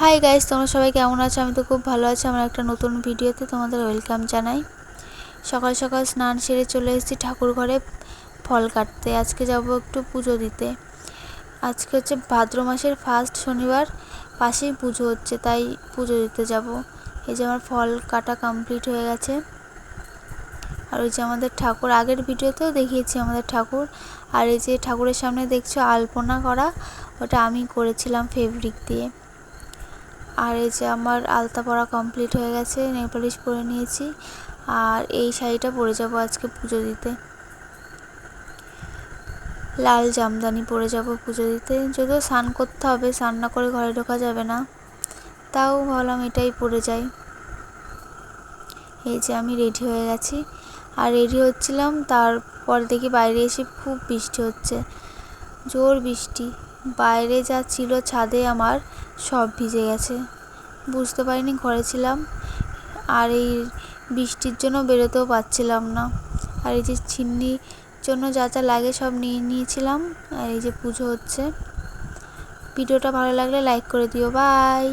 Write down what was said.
Hi guys তোমরা সবাই কেমন আছো? আমি তো খুব ভালো আছি। আমার একটা নতুন ভিডিওতে তোমাদের ওয়েলকাম জানাই। সকাল সকাল স্নান সেরে চলে এসেছি ঠাকুর ঘরে ফল কাটতে। আজকে যাব একটু পুজো দিতে। আজকে হচ্ছে ভাদ্র মাসের ফার্স্ট শনিবার, পাশেই পুজো হচ্ছে, তাই পুজো দিতে যাব। এই যে আমার ফল কাটা কমপ্লিট হয়ে গেছে। আর ওই যে আমাদের ঠাকুর, আগের ভিডিওতেও দেখিয়েছি আমাদের ঠাকুর। আর এই যে ঠাকুরের সামনে দেখছ আলপনা করা, ওটা আমি করেছিলাম ফেব্রিক দিয়ে। আর এই যে আমার আলতা পরা কমপ্লিট হয়ে গেছে নেলপালিশ পরে নিয়েছি। আর এই শাড়িটা পরে যাব আজকে পুজো দিতে। লাল জামদানি পরে যাব পুজো দিতে। যদিও স্নান করতে হবে, স্নান না করে ঘরে ঢোকা যাবে না। তাও ভাবলাম এটাই পরে যাই। এই যে আমি রেডি হয়ে গেছি। আর রেডি হচ্ছিলাম, তারপর দেখি বাইরে এসে খুব বৃষ্টি হচ্ছে। জোর বৃষ্টি। বাইরে যা ছিল ছাদে আমার সব ভিজে গেছে। বুঝতে পারিনি ঘরে ছিলাম আর এই বৃষ্টির জন্য বেরোতেও পারছিলাম না। আর এই যে ছিন্নির জন্য যা যা লাগে সব নিয়ে নিয়েছিলাম। আর এই যে পুজো হচ্ছে। ভিডিওটা ভালো লাগলে লাইক করে দিও। বাই।